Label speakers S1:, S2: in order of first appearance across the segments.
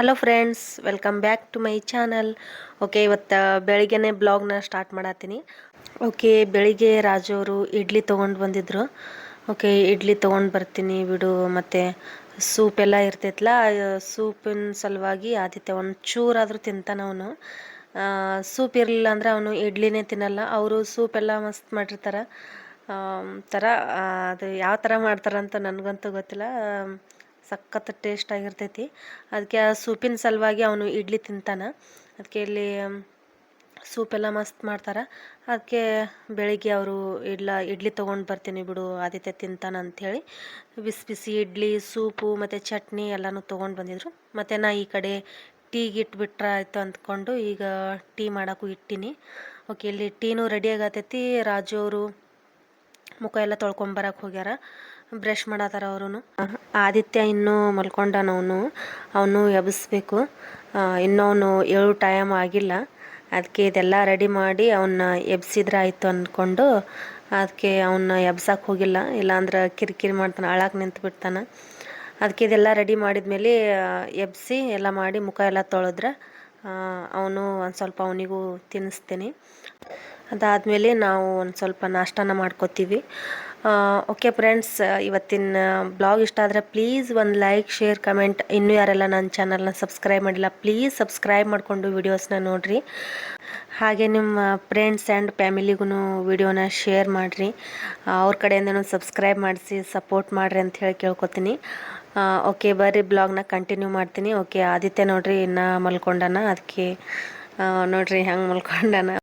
S1: Hello friends, welcome back to my channel. Okay, ಇವತ್ತು ಬೆಳಿಗ್ಗೆನೇ ಬ್ಲಾಗ್ನ start ಮಾಡತ್ತೀನಿ. Okay, ಬೆಳಿಗ್ಗೆ ರಾಜು ಅವರು ಇಡ್ಲಿ ತೊಗೊಂಡು ಬಂದಿದ್ರು. ಓಕೆ, ಇಡ್ಲಿ ತೊಗೊಂಡು ಬರ್ತೀನಿ ಬಿಡು, ಮತ್ತು ಸೂಪ್ ಎಲ್ಲ ಇರ್ತೈತಲ್ಲ ಸೂಪಿನ ಸಲುವಾಗಿ ಆದಿತ್ಯ ಒಂದು ಚೂರಾದರೂ ತಿಂತಾನೆ ಅವನು. ಸೂಪ್ ಇರಲಿಲ್ಲ ಅಂದರೆ ಅವನು ಇಡ್ಲಿನೇ ತಿನ್ನಲ್ಲ. ಅವರು ಸೂಪ್ ಎಲ್ಲ ಮಸ್ತ್ ಮಾಡಿರ್ತಾರೆ. ಥರ ಅದು ಯಾವ ಥರ ಮಾಡ್ತಾರಂತ ನನಗಂತೂ ಗೊತ್ತಿಲ್ಲ. ಸಖತ್ ಟೇಸ್ಟ್ ಆಗಿರ್ತೈತಿ. ಅದಕ್ಕೆ ಆ ಸೂಪಿನ ಸಲುವಾಗಿ ಅವನು ಇಡ್ಲಿ ತಿಂತಾನೆ. ಅದಕ್ಕೆ ಇಲ್ಲಿ ಸೂಪೆಲ್ಲ ಮಸ್ತ್ ಮಾಡ್ತಾರೆ. ಅದಕ್ಕೆ ಬೆಳಿಗ್ಗೆ ಅವರು ಇಡ್ಲ, ಇಡ್ಲಿ ತೊಗೊಂಡು ಬರ್ತೀನಿ ಬಿಡು, ಆದಿತ್ಯ ತಿಂತಾನೆ ಅಂಥೇಳಿ ಬಿಸಿ ಬಿಸಿ ಇಡ್ಲಿ, ಸೂಪು ಮತ್ತು ಚಟ್ನಿ ಎಲ್ಲನೂ ತೊಗೊಂಡು ಬಂದಿದ್ರು. ಮತ್ತು ನಾ ಈ ಕಡೆ ಟೀಗೆ ಇಟ್ಬಿಟ್ರೆ ಆಯಿತು ಅಂದ್ಕೊಂಡು ಈಗ ಟೀ ಮಾಡೋಕ್ಕೂ ಇಟ್ಟೀನಿ. ಓಕೆ, ಇಲ್ಲಿ ಟೀನೂ ರೆಡಿ ರಾಜು ಅವರು ಮುಖ ಎಲ್ಲ ತೊಳ್ಕೊಂಬರಕ್ಕೆ ಹೋಗ್ಯಾರ. ಬ್ರಷ್ ಮಾಡತ್ತಾರ ಅವರು ಆದಿತ್ಯ ಇನ್ನೂ ಮಲ್ಕೊಂಡನವನು. ಅವನು ಎಬ್ಬಿಸ್ಬೇಕು ಇನ್ನೂ ಅವನು ಏಳು ಟೈಮ್ ಆಗಿಲ್ಲ. ಅದಕ್ಕೆ ಇದೆಲ್ಲ ರೆಡಿ ಮಾಡಿ ಅವನ್ನ ಎಬ್ಸಿದ್ರೆ ಆಯಿತು ಅಂದ್ಕೊಂಡು ಅದಕ್ಕೆ ಅವನ್ನ ಎಬ್ಸಕ್ಕೆ ಹೋಗಿಲ್ಲ. ಇಲ್ಲಾಂದ್ರೆ ಕಿರಿಕಿರಿ ಮಾಡ್ತಾನೆ ಅಳಕ್ಕೆ ನಿಂತು ಬಿಡ್ತಾನೆ. ಅದಕ್ಕೆ ಇದೆಲ್ಲ ರೆಡಿ ಮಾಡಿದ್ಮೇಲೆ ಎಬ್ಸಿ ಎಲ್ಲ ಮಾಡಿ ಮುಖ ಎಲ್ಲ ತೊಳೆದ್ರೆ ಅವನು ಒಂದು ಸ್ವಲ್ಪ ಅವನಿಗೂ ತಿನ್ನಿಸ್ತೀನಿ ಅದಾದಮೇಲೆ ನಾವು ಒಂದು ಸ್ವಲ್ಪ ನಾಷ್ಟನ ಮಾಡ್ಕೋತೀವಿ. ಓಕೆ ಫ್ರೆಂಡ್ಸ್ ಇವತ್ತಿನ ಬ್ಲಾಗ್ ಇಷ್ಟ ಆದರೆ ಪ್ಲೀಸ್ ಒಂದು ಲೈಕ್ ಶೇರ್ ಕಮೆಂಟ್ ಇನ್ನೂ ಯಾರೆಲ್ಲ ನನ್ನ ಚಾನಲ್ನ ಸಬ್ಸ್ಕ್ರೈಬ್ ಮಾಡಿಲ್ಲ ಪ್ಲೀಸ್ ಸಬ್ಸ್ಕ್ರೈಬ್ ಮಾಡಿಕೊಂಡು ವೀಡಿಯೋಸ್ನ ನೋಡಿರಿ. ಹಾಗೆ ನಿಮ್ಮ ಫ್ರೆಂಡ್ಸ್ ಆ್ಯಂಡ್ ಫ್ಯಾಮಿಲಿಗೂ ವಿಡಿಯೋನ ಶೇರ್ ಮಾಡಿರಿ. ಅವ್ರ ಕಡೆಯಿಂದನೂ ಸಬ್ಸ್ಕ್ರೈಬ್ ಮಾಡಿಸಿ ಸಪೋರ್ಟ್ ಮಾಡಿರಿ ಅಂತ ಹೇಳಿ ಕೇಳ್ಕೊತೀನಿ. ಓಕೆ ಬರ್ರಿ ಬ್ಲಾಗ್ನ ಕಂಟಿನ್ಯೂ ಮಾಡ್ತೀನಿ. ಓಕೆ ಆದಿತ್ಯ ನೋಡಿರಿ ಇನ್ನು ಮಲ್ಕೊಂಡನ ಅದಕ್ಕೆ ನೋಡಿರಿ ಹೆಂಗೆ ಮಲ್ಕೊಂಡನ.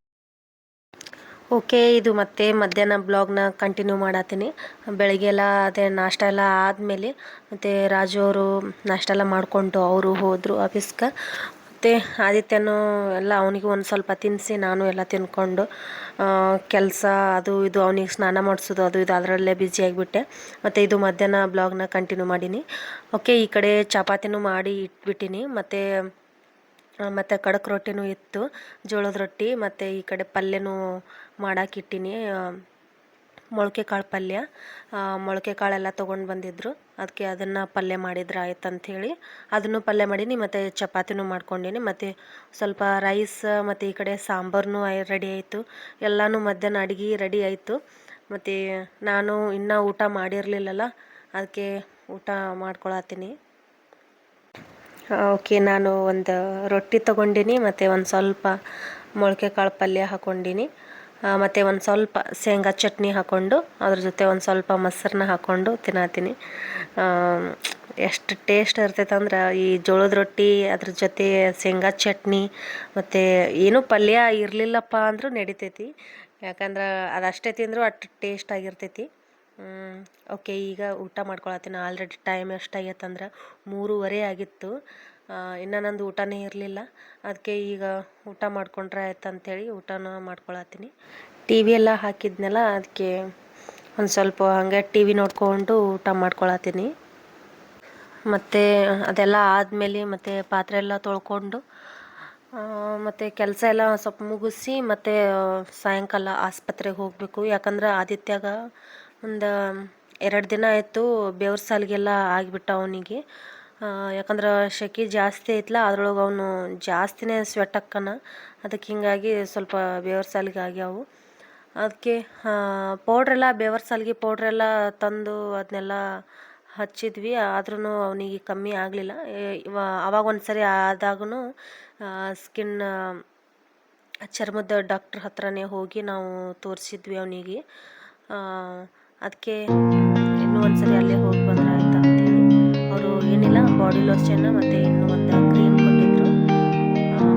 S1: ಓಕೆ, ಇದು ಮತ್ತೆ ಮಧ್ಯಾಹ್ನ ಬ್ಲಾಗ್ನ ಕಂಟಿನ್ಯೂ ಮಾಡತ್ತೀನಿ ಬೆಳಗ್ಗೆ ಎಲ್ಲ ಅದೇ ನಾಷ್ಟ ಎಲ್ಲ ಆದಮೇಲೆ ಮತ್ತು ರಾಜು ಅವರು ನಾಷ್ಟ ಎಲ್ಲ ಮಾಡಿಕೊಂಡು ಅವರು ಹೋದರು ಆಫೀಸ್ಗೆ. ಮತ್ತು ಆದಿತ್ಯನೂ ಎಲ್ಲ ಅವನಿಗೆ ಒಂದು ಸ್ವಲ್ಪ ತಿನ್ನಿಸಿ ನಾನು ಎಲ್ಲ ತಿನ್ಕೊಂಡು ಕೆಲಸ ಅದು ಇದು ಅವನಿಗೆ ಸ್ನಾನ ಮಾಡಿಸೋದು ಅದು ಇದು ಅದರಲ್ಲೇ ಬ್ಯುಸಿ ಆಗಿಬಿಟ್ಟೆ. ಮತ್ತು ಇದು ಮಧ್ಯಾಹ್ನ ಬ್ಲಾಗ್ನ ಕಂಟಿನ್ಯೂ ಮಾಡೀನಿ. ಓಕೆ, ಈ ಕಡೆ ಚಪಾತಿನೂ ಮಾಡಿ ಇಟ್ಬಿಟ್ಟಿನಿ. ಮತ್ತು ಮತ್ತು ಖಡಕ್ ರೊಟ್ಟಿನೂ ಇತ್ತು, ಜೋಳದ ರೊಟ್ಟಿ, ಮತ್ತು ಈ ಕಡೆ ಪಲ್ಯನೂ ಮಾಡಾಕಿಟ್ಟಿನಿ. ಮೊಳಕೆ ಕಾಳು ಪಲ್ಯ ಮೊಳಕೆ ಕಾಳೆಲ್ಲ ತೊಗೊಂಡು ಬಂದಿದ್ದರು ಅದಕ್ಕೆ ಅದನ್ನು ಪಲ್ಯ ಮಾಡಿದ್ರೆ ಆಯ್ತು ಅಂಥೇಳಿ ಅದನ್ನು ಪಲ್ಯ ಮಾಡೀನಿ, ಮತ್ತು ಚಪಾತಿನೂ ಮಾಡ್ಕೊಂಡೀನಿ, ಮತ್ತು ಸ್ವಲ್ಪ ರೈಸ್, ಮತ್ತು ಈ ಕಡೆ ಸಾಂಬಾರನ್ನೂ ರೆಡಿ ಆಯಿತು. ಎಲ್ಲನೂ ಮಧ್ಯಾಹ್ನ ಅಡುಗೆ ರೆಡಿ ಆಯಿತು. ಮತ್ತು ನಾನು ಇನ್ನೂ ಊಟ ಮಾಡಿರಲಿಲ್ಲಲ್ಲ ಅದಕ್ಕೆ ಊಟ ಮಾಡ್ಕೊಳತ್ತೀನಿ ಓಕೆ, ನಾನು ಒಂದು ರೊಟ್ಟಿ ತೊಗೊಂಡಿನಿ, ಮತ್ತು ಒಂದು ಸ್ವಲ್ಪ ಮೊಳಕೆ ಕಾಳು ಪಲ್ಯ ಹಾಕ್ಕೊಂಡಿನಿ ಮತ್ತು ಒಂದು ಸ್ವಲ್ಪ ಶೇಂಗಾ ಚಟ್ನಿ ಹಾಕ್ಕೊಂಡು ಅದ್ರ ಜೊತೆ ಒಂದು ಸ್ವಲ್ಪ ಮೊಸರನ್ನ ಹಾಕ್ಕೊಂಡು ತಿನ್ನತ್ತೀನಿ ಎಷ್ಟು ಟೇಸ್ಟ್ ಇರ್ತೈತೆ ಅಂದ್ರೆ, ಈ ಜೋಳದ ರೊಟ್ಟಿ, ಅದ್ರ ಜೊತೆ ಶೇಂಗಾ ಚಟ್ನಿ, ಮತ್ತು ಏನೂ ಪಲ್ಯ ಇರಲಿಲ್ಲಪ್ಪ ಅಂದರೂ ನಡಿತೈತಿ. ಯಾಕಂದ್ರೆ ಅದಷ್ಟೇ ತಿಂದರೂ ಅಷ್ಟು ಟೇಸ್ಟ್ ಆಗಿರ್ತೈತಿ. ಓಕೆ ಈಗ ಊಟ ಮಾಡ್ಕೊಳತ್ತೀನಿ. ಆಲ್ರೆಡಿ ಟೈಮ್ ಎಷ್ಟಾಗೈತಂದ್ರೆ ಮೂರುವರೆ ಆಗಿತ್ತು. ಇನ್ನು ನಂದು ಊಟನೇ ಇರಲಿಲ್ಲ. ಅದಕ್ಕೆ ಈಗ ಊಟ ಮಾಡ್ಕೊಂಡ್ರೆ ಆಯ್ತು ಅಂಥೇಳಿ ಊಟನ ಮಾಡ್ಕೊಳತ್ತೀನಿ. ಟಿ ವಿ ಎಲ್ಲ ಹಾಕಿದ್ನಲ್ಲ ಅದಕ್ಕೆ ಒಂದು ಸ್ವಲ್ಪ ಹಾಗೆ ಟಿ ವಿ ನೋಡ್ಕೊಂಡು ಊಟ ಮಾಡ್ಕೊಳತ್ತೀನಿ. ಮತ್ತು ಅದೆಲ್ಲ ಆದಮೇಲೆ ಮತ್ತು ಪಾತ್ರೆ ಎಲ್ಲ ತೊಳ್ಕೊಂಡು ಮತ್ತು ಕೆಲಸ ಎಲ್ಲ ಸ್ವಲ್ಪ ಮುಗಿಸಿ ಮತ್ತು ಸಾಯಂಕಾಲ ಆಸ್ಪತ್ರೆಗೆ ಹೋಗಬೇಕು. ಯಾಕಂದ್ರೆ ಆದಿತ್ಯಗ ಒಂದು ಎರಡು ದಿನ ಆಯಿತು ಬೆವ್ರ ಸಾಲಿಗೆಲ್ಲ ಆಗಿಬಿಟ್ಟ ಅವನಿಗೆ. ಯಾಕಂದ್ರೆ ಸೆಕೆ ಜಾಸ್ತಿ ಐತಲ್ಲ ಅದ್ರೊಳಗೆ ಅವನು ಜಾಸ್ತಿನೇ ಸ್ವೆಟ್ ಹಾಕ್ಕಾನ. ಅದಕ್ಕೆ ಹಿಂಗಾಗಿ ಸ್ವಲ್ಪ ಬೆವ್ರ ಸಾಲಿಗೆ ಆಗ್ಯಾವು. ಅದಕ್ಕೆ ಪೌಡ್ರೆಲ್ಲ ಬೆವರ್ ಸಾಲಿಗೆ ಪೌಡ್ರೆಲ್ಲ ತಂದು ಅದನ್ನೆಲ್ಲ ಹಚ್ಚಿದ್ವಿ. ಆದ್ರೂ ಅವನಿಗೆ ಕಮ್ಮಿ ಆಗಲಿಲ್ಲ. ಅವಾಗ ಒಂದು ಸರಿ ಆದಾಗೂ ಸ್ಕಿನ್ ಚರ್ಮದ ಡಾಕ್ಟ್ರ್ ಹತ್ರನೇ ಹೋಗಿ ನಾವು ತೋರಿಸಿದ್ವಿ ಅವನಿಗೆ. ಅದಕ್ಕೆ ಇನ್ನೂ ಒಂದು ಸರಿ ಅಲ್ಲೇ ಹೋಗಿ ಬಂದ್ರೆ ಆಯ್ತಾ ಅಂತೇಳಿ ಅವರು, ಏನಿಲ್ಲ ಬಾಡಿ ಲೋಷನ್ ಮತ್ತು ಇನ್ನೂ ಒಂದು ಕ್ರೀಮ್ ಕೊಟ್ಟಿದ್ರು.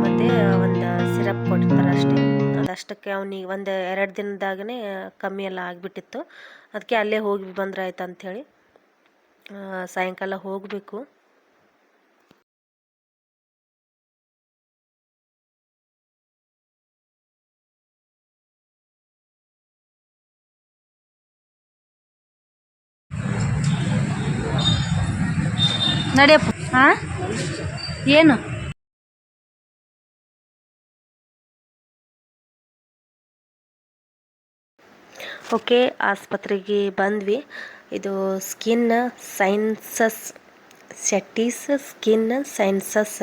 S1: ಮತ್ತು ಒಂದು ಸಿರಪ್ ಕೊಟ್ಟಿರ್ತಾರೆ ಅಷ್ಟೇ. ಅದಷ್ಟಕ್ಕೆ ಅವನಿಗೆ ಒಂದು ಎರಡು ದಿನದಾಗೇ ಕಮ್ಮಿ ಎಲ್ಲ ಆಗಿಬಿಟ್ಟಿತ್ತು. ಅದಕ್ಕೆ ಅಲ್ಲೇ ಹೋಗಿ ಬಂದ್ರೆ ಆಯ್ತು ಅಂಥೇಳಿ ಸಾಯಂಕಾಲ ಹೋಗಬೇಕು.
S2: ನಡಿಯಪ್ಪ ಹಾಂ ಏನು?
S1: ಓಕೆ, ಆಸ್ಪತ್ರೆಗೆ ಬಂದ್ವಿ. ಇದು ಸ್ಕಿನ್ ಸೈನ್ಸಸ್ ಸೆಟ್ಟೀಸ್ ಸ್ಕಿನ್ ಸೈನ್ಸಸ್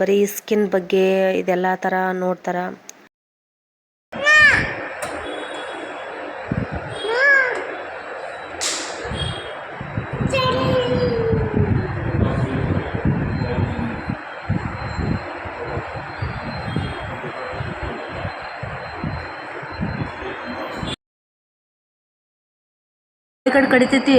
S1: ಬರೀ ಸ್ಕಿನ್ ಬಗ್ಗೆ ಇದೆಲ್ಲ ಥರ ನೋಡ್ತಾರೆ
S2: ಈ ಕಡೆ ಕಡಿತೈತಿ.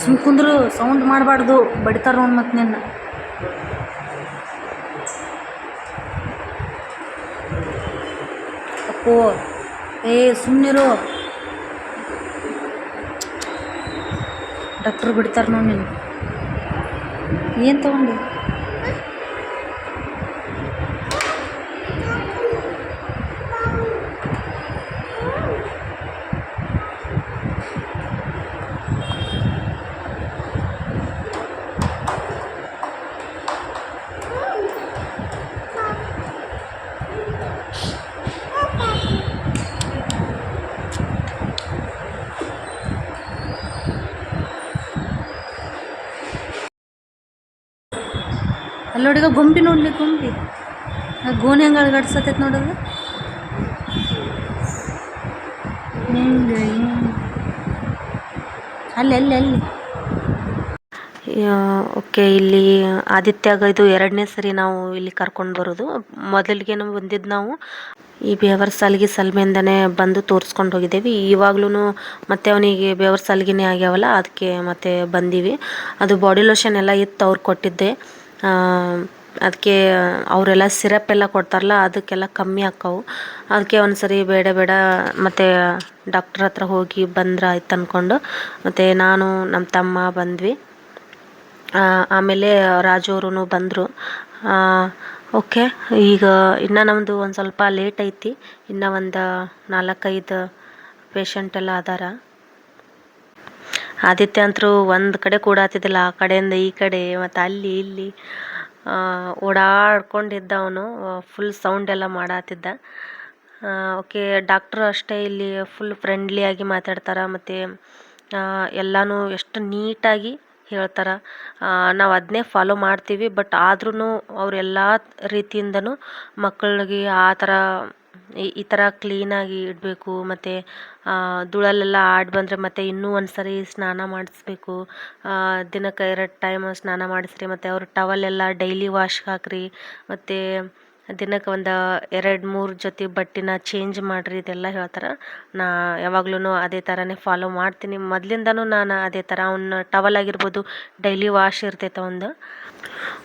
S2: ಸುಮ್ ಕುಂದ್ರು ಸೌಂಡ್ ಮಾಡಬಾರ್ದು, ಬಡಿತಾರ ನೋಡಿ ಮತ್ತೆ ನಿನ್ನ. ಅಪ್ಪೋ, ಏ ಸುಮ್ಮನಿರು ಡಾಕ್ಟ್ರು ಬಿಡ್ತಾರೆ ನೋಡಿ ನಿನ್ನ. ಏನು ತಗೊಂಡು? ಅಲ್ಲಿ ನೋಡಿಗ ಗೊಂಬಿ ನೋಡ್ಲಿ ಗೊಂಬಿ ಆ ಗೋಣಿ ಹೆಂಗೆ ಅಳಗಡ್ಸತೈತೆ ನೋಡೋದು ಹಿಂಗೆ ಅಲ್ಲಿ
S1: ಓಕೆ, ಇಲ್ಲಿ ಆದಿತ್ಯಾಗ ಇದು ಎರಡನೇ ಸರಿ ನಾವು ಇಲ್ಲಿ ಕರ್ಕೊಂಡು ಬರೋದು. ಮೊದಲಿಗೆ ನಾವು ಬಂದಿದ್ದು ನಾವು ಈ ಬೇವರ್ ಸಾಲಿಗೆ ಸಲ್ಮೆಯಿಂದನೇ ಬಂದು ತೋರಿಸ್ಕೊಂಡು ಹೋಗಿದ್ದೇವೆ. ಇವಾಗ್ಲೂ ಮತ್ತೆ ಅವನಿಗೆ ಬೇವರ್ ಸಾಲಿಗೆನೇ ಆಗ್ಯಾವಲ್ಲ, ಅದಕ್ಕೆ ಮತ್ತೆ ಬಂದೀವಿ. ಅದು ಬಾಡಿ ಲೋಷನ್ ಎಲ್ಲ ಇತ್ತು, ಅವ್ರು ಕೊಟ್ಟಿದ್ದೆ. ಅದಕ್ಕೆ ಅವರೆಲ್ಲ ಸಿರಪ್ ಎಲ್ಲ ಕೊಡ್ತಾರಲ್ಲ, ಅದಕ್ಕೆಲ್ಲ ಕಮ್ಮಿ ಆಕ್ಕವು ಅದಕ್ಕೆ ಒಂದ್ಸರಿ ಬೇಡ ಬೇಡ ಮತ್ತು ಡಾಕ್ಟ್ರ್ ಹತ್ರ ಹೋಗಿ ಬಂದ್ರೆ ಆಯ್ತು ಅಂದ್ಕೊಂಡು ಮತ್ತು ನಾನು ನಮ್ಮ ತಮ್ಮ ಬಂದ್ವಿ. ಆಮೇಲೆ ರಾಜು ಅವರು ಬಂದರು. ಓಕೆ, ಈಗ ಇನ್ನು ನಮ್ಮದು ಒಂದು ಸ್ವಲ್ಪ ಲೇಟ್ ಐತಿ. ಇನ್ನು ಒಂದು ನಾಲ್ಕೈದು ಪೇಷಂಟ್ ಎಲ್ಲ ಅದಾರ. ಆದಿತ್ಯ ಅಂತರೂ ಒಂದು ಕಡೆ ಕೂಡಾತಿದ್ದಿಲ್ಲ. ಆ ಕಡೆಯಿಂದ ಈ ಕಡೆ, ಮತ್ತು ಅಲ್ಲಿ ಇಲ್ಲಿ ಓಡಾಡ್ಕೊಂಡಿದ್ದ ಅವನು. ಫುಲ್ ಸೌಂಡ್ ಎಲ್ಲ ಮಾಡಾತಿದ್ದ. ಓಕೆ ಡಾಕ್ಟ್ರು ಅಷ್ಟೇ ಇಲ್ಲಿ ಫುಲ್ ಫ್ರೆಂಡ್ಲಿ ಆಗಿ ಮಾತಾಡ್ತಾರೆ, ಮತ್ತು ಎಲ್ಲನೂ ಎಷ್ಟು ನೀಟಾಗಿ ಹೇಳ್ತಾರೆ. ನಾವು ಅದನ್ನೇ ಫಾಲೋ ಮಾಡ್ತೀವಿ ಬಟ್ ಆದ್ರೂ ಅವರೆಲ್ಲ ರೀತಿಯಿಂದನೂ ಮಕ್ಕಳಿಗೆ ಆ ಥರ ಈ- ಥರ ಕ್ಲೀನಾಗಿ ಇಡಬೇಕು, ಮತ್ತು ಧೂಳಲ್ಲೆಲ್ಲ ಆಡಿ ಬಂದರೆ ಮತ್ತೆ ಇನ್ನೂ ಒಂದು ಸರಿ ಸ್ನಾನ ಮಾಡಿಸ್ಬೇಕು. ದಿನಕ್ಕೆ ಎರಡು ಟೈಮ್ ಸ್ನಾನ ಮಾಡಿಸ್ರಿ, ಮತ್ತು ಅವ್ರ ಟವಲೆಲ್ಲ ಡೈಲಿ ವಾಶ್ಗೆ ಹಾಕ್ರಿ, ಮತ್ತು ದಿನಕ್ಕೆ ಒಂದು ಎರಡು, ಮೂರು ಜೊತೆ ಬಟ್ಟೆನ ಚೇಂಜ್ ಮಾಡಿರಿ, ಇದೆಲ್ಲ ಹೇಳ್ತಾರೆ. ನಾ ಯಾವಾಗ್ಲೂ ಅದೇ ಥರನೇ ಫಾಲೋ ಮಾಡ್ತೀನಿ. ಮೊದಲಿಂದನೂ ನಾನು ಅದೇ ಥರ ಅವನ್ನ ಟವಲ್ ಆಗಿರ್ಬೋದು ಡೈಲಿ ವಾಶ್ ಇರ್ತೈತೆ ಒಂದು.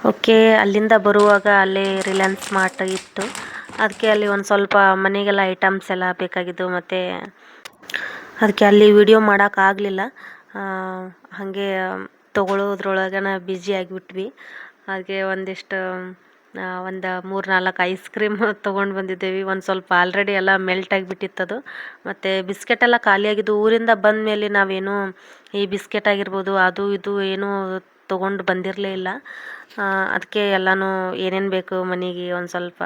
S1: ಓಕೆ ಅಲ್ಲಿಂದ ಬರುವಾಗ ಅಲ್ಲೇ ರಿಲಯನ್ಸ್ ಮಾರ್ಟ್ ಇತ್ತು. ಅದಕ್ಕೆ ಅಲ್ಲಿ ಒಂದು ಸ್ವಲ್ಪ ಮನೆಗೆಲ್ಲ ಐಟಮ್ಸ್ ಎಲ್ಲ ಬೇಕಾಗಿದ್ದು ಮತ್ತು ಅದಕ್ಕೆ ಅಲ್ಲಿ ವಿಡಿಯೋ ಮಾಡೋಕ್ಕಾಗಲಿಲ್ಲ ಹಾಗೆ ತೊಗೊಳೋದ್ರೊಳಗನ ಬ್ಯುಸಿ ಆಗಿಬಿಟ್ವಿ. ಹಾಗೆ ಒಂದಿಷ್ಟು ಒಂದು ಮೂರು ನಾಲ್ಕು ಐಸ್ ಕ್ರೀಮ್ ತೊಗೊಂಡು ಬಂದಿದ್ದೇವೆ. ಒಂದು ಸ್ವಲ್ಪ ಆಲ್ರೆಡಿ ಎಲ್ಲ ಮೆಲ್ಟ್ ಆಗಿಬಿಟ್ಟಿತ್ತದು. ಮತ್ತು ಬಿಸ್ಕೆಟ್ ಎಲ್ಲ ಖಾಲಿಯಾಗಿದ್ದು ಊರಿಂದ ಬಂದ ಮೇಲೆ ನಾವೇನು ಈ ಬಿಸ್ಕೆಟ್ ಆಗಿರ್ಬೋದು, ಅದು ಇದು ಏನೂ ತೊಗೊಂಡು ಬಂದಿರಲೇ ಇಲ್ಲ. ಅದಕ್ಕೆ ಎಲ್ಲನೂ ಏನೇನು ಬೇಕು ಮನೆಗೆ ಒಂದು ಸ್ವಲ್ಪ,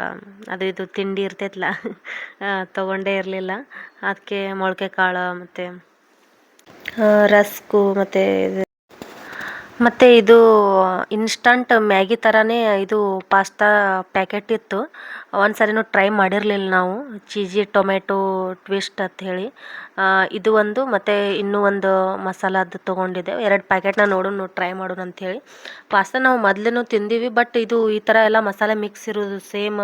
S1: ಅದು ಇದು ತಿಂಡಿ ಇರ್ತೈತಲ್ಲ ತೊಗೊಂಡೇ ಇರಲಿಲ್ಲ. ಅದಕ್ಕೆ ಮೊಳಕೆ ಕಾಳು ಮತ್ತು ರಸ್ಕು ಮತ್ತು ಮತ್ತು ಇದು ಇನ್ಸ್ಟಂಟ್ ಮ್ಯಾಗಿ ಥರನೇ ಇದು ಪಾಸ್ತಾ ಪ್ಯಾಕೆಟ್ ಇತ್ತು. ಒಂದು ಸರಿನೂ ಟ್ರೈ ಮಾಡಿರಲಿಲ್ಲ ನಾವು. ಚೀಜಿ ಟೊಮೆಟೊ ಟ್ವಿಸ್ಟ್ ಅಂತ ಹೇಳಿ. ಇದು ಒಂದು ಮತ್ತು ಇನ್ನೂ ಒಂದು ಮಸಾಲದ್ದು ತೊಗೊಂಡಿದ್ದೆ. ಎರಡು ಪ್ಯಾಕೆಟ್ನ ನೋಡೋಣ ಟ್ರೈ ಮಾಡೋಣ ಅಂಥೇಳಿ ಪಾಸ್ತಾ ನಾವು ಮೊದಲೇನೂ ತಿಂದೀವಿ ಬಟ್ ಇದು ಈ ಥರ ಎಲ್ಲ ಮಸಾಲೆ ಮಿಕ್ಸ್ ಇರೋದು ಸೇಮ್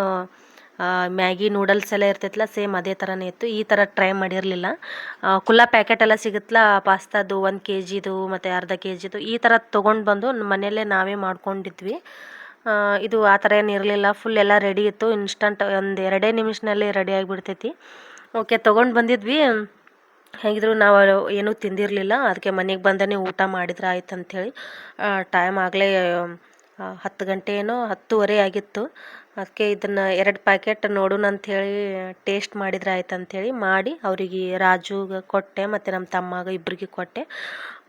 S1: ಮ್ಯಾಗಿ ನೂಡಲ್ಸ್ ಎಲ್ಲ ಇರ್ತೈತಲ್ಲ ಸೇಮ್ ಅದೇ ಥರನೇ ಇತ್ತು. ಈ ಥರ ಟ್ರೈ ಮಾಡಿರಲಿಲ್ಲ. ಕುಲ್ಲ ಪ್ಯಾಕೆಟ್ ಎಲ್ಲ ಸಿಗುತ್ತಲ್ಲ ಪಾಸ್ತಾದು ಒಂದು ಕೆ ಜಿದು ಮತ್ತು ಅರ್ಧ ಕೆ ಜಿದು ಈ ಥರ ತೊಗೊಂಡು ಬಂದು ಮನೆಯಲ್ಲೇ ನಾವೇ ಮಾಡ್ಕೊಂಡಿದ್ವಿ. ಇದು ಆ ಥರ ಏನು ಇರಲಿಲ್ಲ. ಫುಲ್ ಎಲ್ಲ ರೆಡಿ ಇತ್ತು. ಇನ್ಸ್ಟಂಟ್ ಒಂದು ಎರಡೇ ನಿಮಿಷನಲ್ಲಿ ರೆಡಿ ಆಗಿಬಿಡ್ತೈತಿ. ಓಕೆ ತೊಗೊಂಡು ಬಂದಿದ್ವಿ. ಹೇಗಿದ್ರು ನಾವು ಏನೂ ತಿಂದಿರಲಿಲ್ಲ. ಅದಕ್ಕೆ ಮನೆಗೆ ಬಂದೇ ಊಟ ಮಾಡಿದ್ರೆ ಆಯ್ತು ಅಂಥೇಳಿ ಟೈಮ್ ಆಗಲೇ ಹತ್ತು ಗಂಟೆ ಏನೋ ಹತ್ತುವರೆ ಆಗಿತ್ತು. ಅದಕ್ಕೆ ಇದನ್ನು ಎರಡು ಪ್ಯಾಕೆಟ್ ನೋಡೋಣ ಅಂಥೇಳಿ ಟೇಸ್ಟ್ ಮಾಡಿದ್ರೆ ಆಯ್ತು ಅಂಥೇಳಿ ಮಾಡಿ ಅವರಿಗೆ ರಾಜುಗೆ ಕೊಟ್ಟೆ, ಮತ್ತು ನಮ್ಮ ತಮ್ಮಗೆ ಇಬ್ಬರಿಗೆ ಕೊಟ್ಟೆ.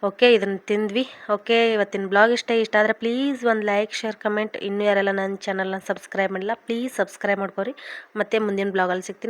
S1: ಓಕೆ, ಇದನ್ನು ತಿಂದ್ವಿ. ಓಕೆ, ಇವತ್ತಿನ ಬ್ಲಾಗ್ ಇಷ್ಟ ಇಷ್ಟ ಆದರೆ ಪ್ಲೀಸ್ ಒಂದು ಲೈಕ್, ಶೇರ್, ಕಮೆಂಟ್. ಇನ್ನೂ ಯಾರೆಲ್ಲ ನನ್ನ ಚಾನಲ್ನ ಸಬ್ಸ್ಕ್ರೈಬ್ ಮಾಡಿಲ್ಲ, ಪ್ಲೀಸ್ ಸಬ್ಸ್ಕ್ರೈಬ್ ಮಾಡ್ಕೊರಿ. ಮತ್ತು ಮುಂದಿನ ಬ್ಲಾಗಲ್ಲಿ ಸಿಗ್ತೀನಿ.